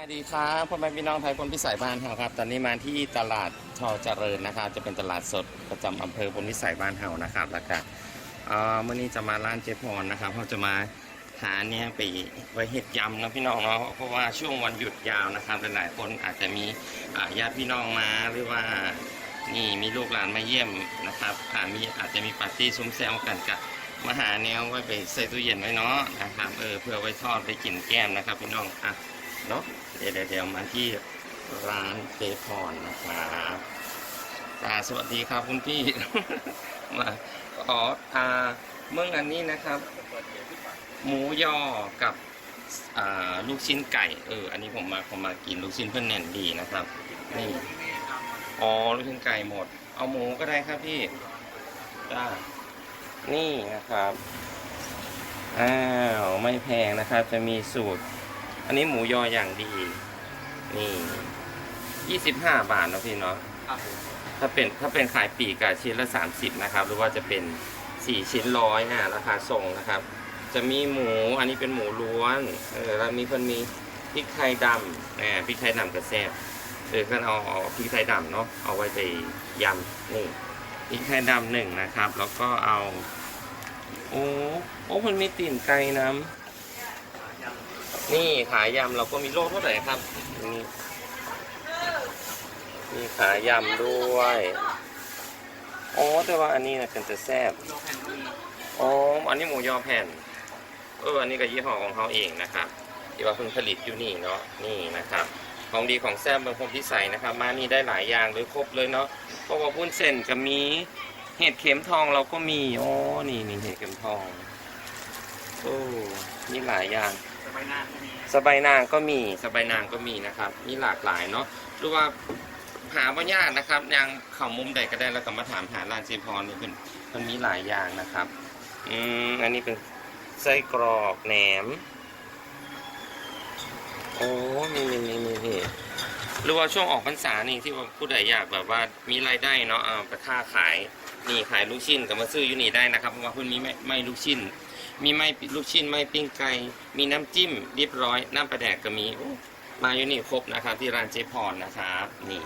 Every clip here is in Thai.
สวัสดีครับพ่อแม่พี่น้องไทยคนพิสัยบ้านเฮาครับ ตอนนี้มาที่ตลาดชอเจริญนะครับ จะเป็นตลาดสดประจำอำเภอพลพิสัยบ้านเฮานะครับแล้วก็เอ่อมื่อนี้จะมาร้านเจพรนะครับเขาจะมาหาเนี่ยไปไว้เห็ดยำนะพี่น้องเนาะเพราะว่าช่วงวันหยุดยาวนะครับหลายๆคนอาจจะมีญาติพี่น้องมาหรือว่านี่มีลูกหลานมาเยี่ยมนะครับอ่ามีอาจจะมีปาร์ตี้ซุ้มแซวกันกับมาหาแนวไว้ไปใส่ตู้เย็นไว้เนาะนะครับเออเพื่อไว้ทอดไปกินแก้มนะครับพี่น้องอะเนาะ เดี๋ยวเดี๋ยวมาที่ร้านเจพรนะครับอ่าสวัสดีครับคุณพี่ มาขออ่าเมื่ออันนี้นะครับ หมูยอกับอ่าลูกชิ้นไก่ เออ อันนี้ผมมาผมมากินลูกชิ้นเพื่อนแน่นดีนะครับนี่อ๋อลูกชิ้นไก่หมด เอาหมูก็ได้ครับพี่จ้านี่นะครับอ้าวไม่แพงนะครับ จะมีสูตร อันนี้หมูยออย่างดี นี่ยี่สิบห้าบาทเนาะพี่เนาะครับผมถ้าเป็นถ้าเป็นขายปลีกอะชิ้นละสามสิบนะครับ หรือว่าจะเป็นสี่ชิ้นร้อยอะราคาส่งนะครับ จะมีหมูอันนี้เป็นหมูล้วนเออแล้วมีเพิ่นมีพริกไทยดำนี่พริกไทยดำกระแซ่บเออก็เอาเอาพริกไทยดำเนาะเอาไว้ไปยำนี่พริกไทยดำหนึ่งนะครับ แล้วก็เอา โอ้โอ้มันมีตีนไก่น้ำ นี่ขายยำเราก็มีโลเท่าไหร่ครับนี่มีขายยำด้วยอ๋อแต่ว่าอันนี้นะเป็นจะแซ่บโลแผ่นดีอ๋ออันนี้หมูยอแผ่นเอออันนี้ก็ยี่ห้อของเขาเองนะครับที่ว่าเพิ่งผลิตอยู่นี่เนาะนี่นะครับของดีของแซ่บเมืองพรมพิสัยนะครับ มานี่ได้หลายอย่างเลยครบเลยเนาะเพราะว่าพุ้นเส้นก็มีเห็ดเข็มทองเราก็มีอ๋อนี่นี่เห็ดเข็มทองโอ้นี่หลายอย่าง สบายนานก็มีสบายนางก็มีสบายนางก็มีนะครับมีหลากหลายเนาะหรือว่าหาบ่ยากนะครับยังเข่ามุมใดก็ได้แล้วก็มาถามหาร้านเจพรนี่เป็นมันมีหลายอย่างนะครับอืมอันนี้เป็นไส้กรอกแหนม โอ้มีมีมีมีมีหรือว่าช่วงออกพรรษานี่ที่ว่าผู้ใดอยากแบบว่ามีรายได้เนาะเอาไปค่าขายนี่ขายลูกชิ้นก็มาซื้ออยู่นี่ได้นะครับเพราะว่าเพิ่นมีไม่ไม่ลูกชิ้น มีไม่ลูกชิ้นไม่ปิ้งไก่ มีน้ำจิ้มเรียบร้อย น้ำปลาแดกก็มีมาอยู่นี่ครบนะครับ ที่ร้านเจพรนะครับ นี่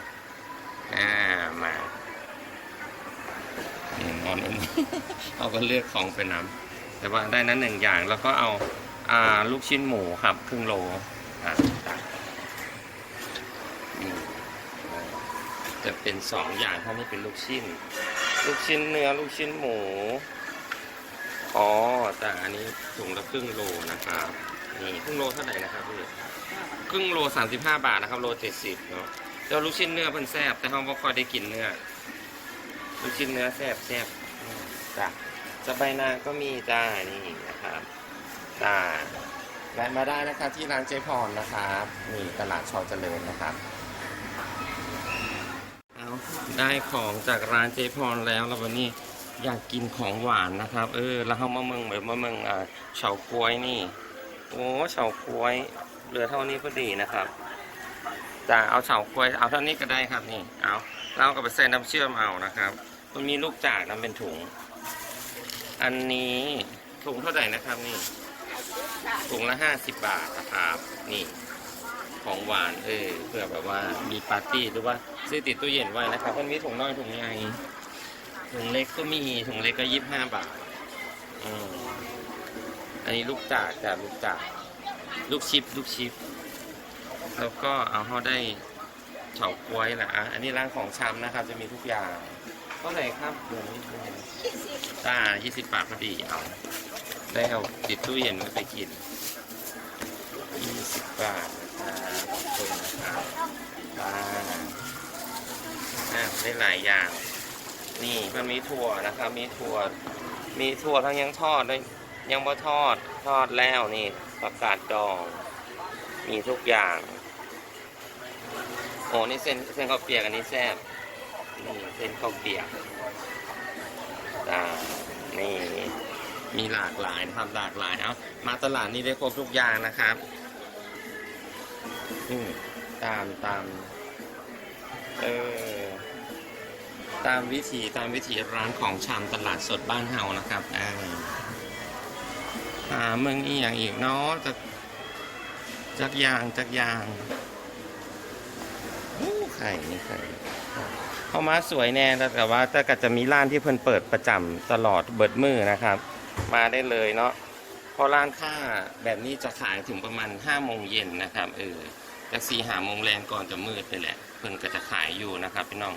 อ่ามาอืมเอนเอาก็เลือกของไปน้ำแต่ว่าได้นั้นหนึ่งอย่างแล้วก็เอาอ่าลูกชิ้นหมูครับครึ่งโลอ่าจะเป็นสองอย่างถ้านี่เป็นลูกชิ้น ลูกชิ้นเนื้อลูกชิ้นหมู อ๋อแต่อันนี้ถุงละครึ่งโลนะครับนี่ครึ่งโลเท่าไหร่นะครับพี่ครึ่งโลสามสิบห้าบาทนะครับ โลเจ็ดสิบเนาะเดี๋ยวลูกชิ้นเนื้อเพิ่นแซ่บแต่เขาบ่ค่อยได้กินเนื้อลูกชิ้นเนื้อแซ่บแซ่บจ้ะสบายนาก็มีจ้านี่นะครับจ้าแวะมาได้นะครับที่ร้านเจพรนะครับนี่ตลาดชอเจริญนะครับเอาได้ของจากร้านเจพรแล้วแล้ววันนี้ อยากกินของหวานนะครับ เออแล้วเขามาเมืองแบบมาเมืองอ่าเฉาก้วยนี่ โอ้เฉาก้วยเหลือเท่านี้พอดีนะครับจะเอาเฉาก้วยเอาเท่านี้ก็ได้ครับนี่เอาเราก็ไปใส่น้ำเชื่อมเอานะครับ มันมีลูกจากน้ำเป็นถุง อันนี้ถุงเท่าไหร่นะครับนี่ถุงละห้าสิบบาทนะครับนี่ของหวานเออเพื่อแบบว่ามีปาร์ตี้หรือว่าซื้อติดตู้เย็นไว้นะครับมันมีถุงน้อยถุงใหญ่ ถุงเล็กก็มีถุงเล็กก็ยี่ห้าบาทอืมอันนี้ลูกจากจ้ะลูกจากลูกชิปลูกชิป แล้วก็เอาเขาได้เฉาก้วยแหละอันนี้ร้านของชำนะครับ จะมีทุกอย่างเท่าไหร่ครับเดี๋ยวนี้จ้ายี่สิบบาทพอดีเอาได้เอาติดตู้เย็นไว้ไปกินยี่สิบบาทนะครับขอบคุณนะครับจ้าอะได้หลายอย่าง นี่มันมีถั่วนะครับมีถั่ว มีถั่วทั้งยังทอดด้วยยังบ่ทอดทอดแล้วนี่ประกาศดอง มีทุกอย่าง โอ้นี่เส้นเส้นข้าวเปียกอันนี้แซ่บนี่เส้นข้าวเปียกอ่านี่มีหลากหลายนะครับหลากหลายเอามาตลาดนี้ได้ครบทุกอย่างนะครับอืมตามตามเออ ตามวิถีตามวิถีร้านของชามตลาดสดบ้านเฮานะครับอ่าหาเมืองอีอย่างอีกเนาะจะจักยางจักยางอู้ไข่นี่ไข่เข้ามาสวยแน่แต่ว่าแต่ก็จะมีร้านที่เพิ่นเปิดประจำตลอดเบิดมือนะครับ มาได้เลยเนาะเพราะร้านค้าแบบนี้จะขายถึงประมาณ5โมงเย็นนะครับเออจากสี่หาโมงแรงก่อนจะมืดไปแหละ เพิ่นก็จะขายอยู่นะครับพี่น้อง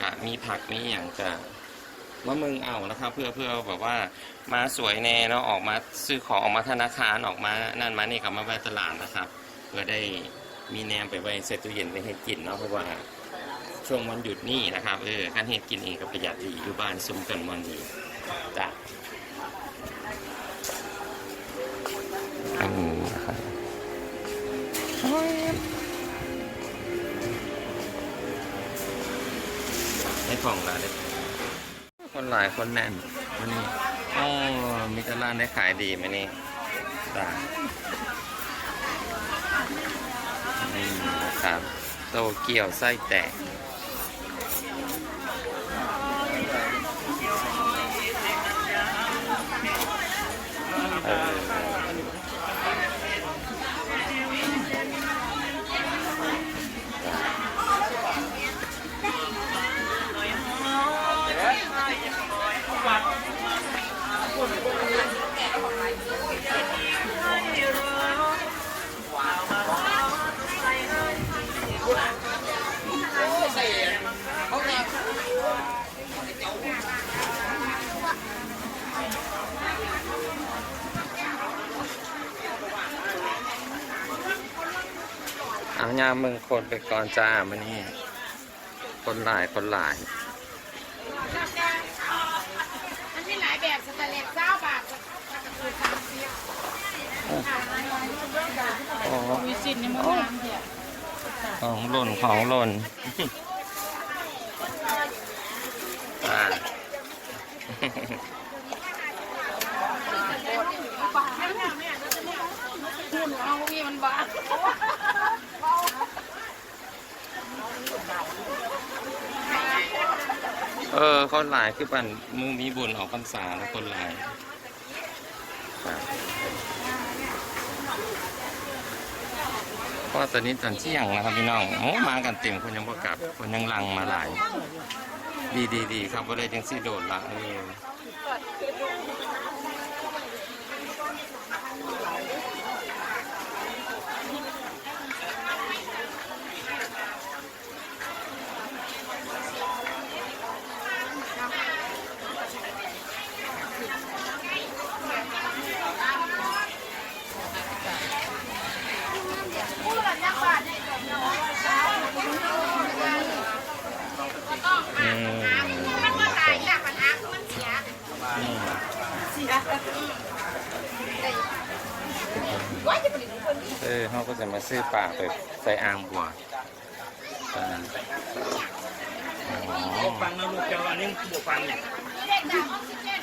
ก็มีผักมีอย่างจะมะมึงเอานะครับ เพื่อเพื่อแบบว่ามาสวยแน่เนาะออกมาซื้อของออกมาธนาคารออกมานั่นมานี่กับมาแวะตลาดนะครับ เพื่อได้มีแนมไปไว้เซตตู้เย็นไปให้กินเนาะเพราะว่าช่วงวันหยุดนี่นะครับเออการเฮ็ดกินเองก็ประหยัดดีอยู่บ้านซุ่มกันวันดีจ้ะ อันนี้นะครับได้ของแล้วได้คนหลายคนแน่นวันนี้อ๋อมีแต่ร้านได้ขายดีไหมนี่จ้ะนี่นะครับ โตเกียวไส้แตกายามมึงคนไปก่อนจ้ามานี่คนหลายคนหลายมันมีหลายแบบสแตนเลสเจ้าบาทอ๋อของหล่นของหล่น อ่า หุ่นเอาวีมันบาท เออคนหลายคือปันมูมีบุญออกพรรษาแล้วคนหลายครับก็ตอนนี้ตอนเที่ยงนะครับพี่น้องโอ้มากันเต็มคนยังบ่กลับคนยังลังมาหลาย ดีดีดีครับว่าได้จังซี่โดดละเออม มันก็ตายอยากปัญหาคือมันเสีย อืม ว่าจะผลิตคน เออเขาก็จะมาซื้อปลาไปใส่อ่างบัวตอนนั้นอ๋อฟังนะลูกเจ้าอันนี้บวกฟังเนี่ยเด็กจากออกซิเจน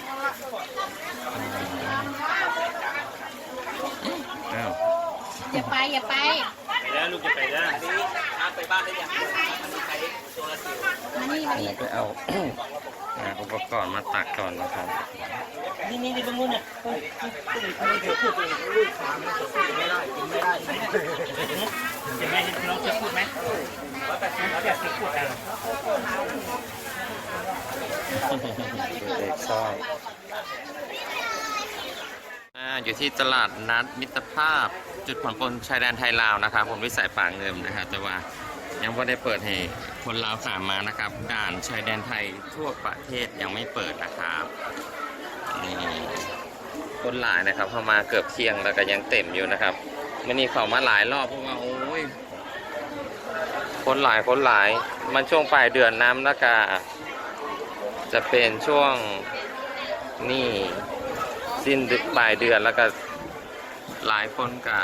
อ้าวอย่าไปอย่าไปไปแล้วลูกจะไปแล้วไปบ้านได้ยังมานี่มาอันนี่นี้ไปเอาอ่าอุปกรณ์มาตักก่อนนะครับ นี่นี่นี่ตรงนู้นเนี่ยไม่เธอพูดเองลูกถามนะจะพูดไม่ได้กินไม่ได้จะแม่น้องจะพูดไหมร้อยแปดสิบร้อยแปดสิบพูดกันเด็กชอบอ่าอยู่ที่ตลาดนัดมิตรภาพ จุดผ่อนปลนชายแดนไทยลาวนะครับผมวิสัยป่าเงิมนะครับแต่ว่ายังไม่ได้เปิดให้คนลาวสามมานะครับ ด่านชายแดนไทยทั่วประเทศยังไม่เปิดนะครับ นี่คนหลายนะครับ เข้ามาเกือบเที่ยงแล้วก็ยังเต็มอยู่นะครับมันนี่เขามาหลายรอบเพราะว่าโอ้ยคนหลายคนหลาย มันช่วงปลายเดือนน้ำแล้วก็จะเป็นช่วงนี่สิ้นเดือนปลายเดือนแล้วก็หลายคนก็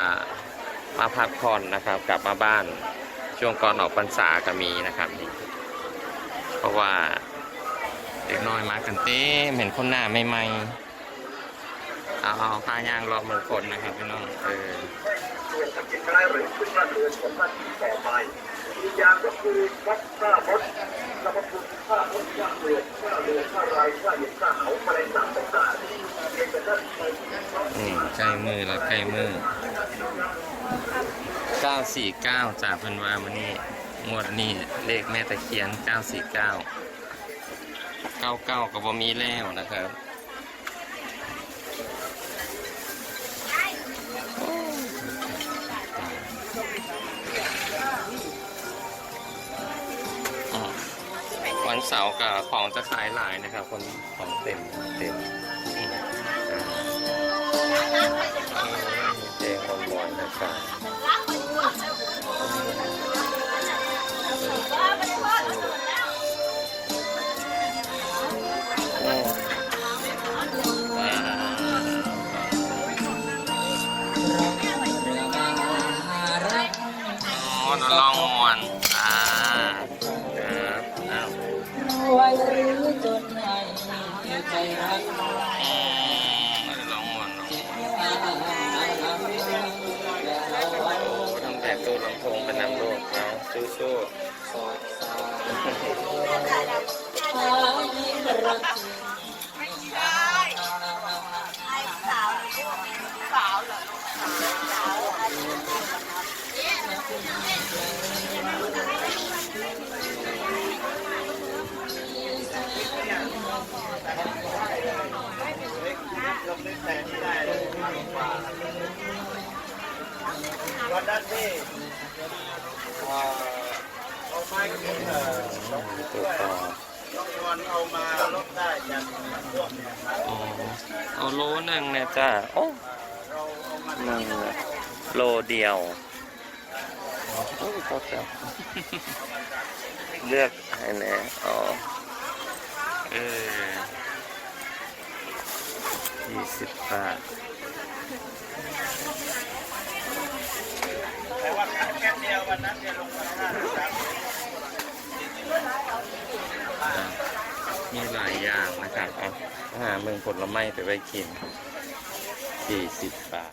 มาพักผ่อนนะครับ กลับมาบ้านช่วงก่อนออกพรรษาก็มีนะครับนี่เพราะว่า เด็กน้อยมากันเต็มเห็นคนหน้าใหม่ๆเอาเอาพายางรอมือคนนะครับพี่น้องเออสินค้าหรือขึ้นมาเดือนของหน้าที่ต่อไปอีกอย่างก็คือวัดค่ามดสรรพคุณค่ามดค่าเปลือกค่าเรือค่าไรค่าเห็ดค่าเขาแมลงสาบต่างๆเพียงแต่ท่านไปนี่ใกล้มือแล้วใกล้มือ 949จากเพันวามานี่งวดนี้เลขแม่ตะเคียน 949 99ก็บ่มีแล้วนะครับวันเสาร์กับของจะขายหลายนะครับ คนของเต็มเต็มอืมอ่ามีเจงบอลนะครับ ใจรักอืมลองมวนลองโอ้ทำแต่ตัว ลำโพงเป็นนำโลกเอาสู้ๆวันนั้นที่เอาไม้กับเอ่อตัวต่อน้องยอนเอามาลบได้จากพวกเนี่ยอ๋อเอาโลหนึ่งเนี่ยจ้าโอ้เราเอามาหนึ่งโลเดียวโอ้ยก็จะเลือกให้แน่อ๋อเออ ยี่สิบบาทแต่ว่าแค่เดียววันนั้นเนี่ยลงมาห้าสามอะมีหลายอย่างนะครับ เอาหาเมืองผลไม้ไปไว้กินสี่สิบบาท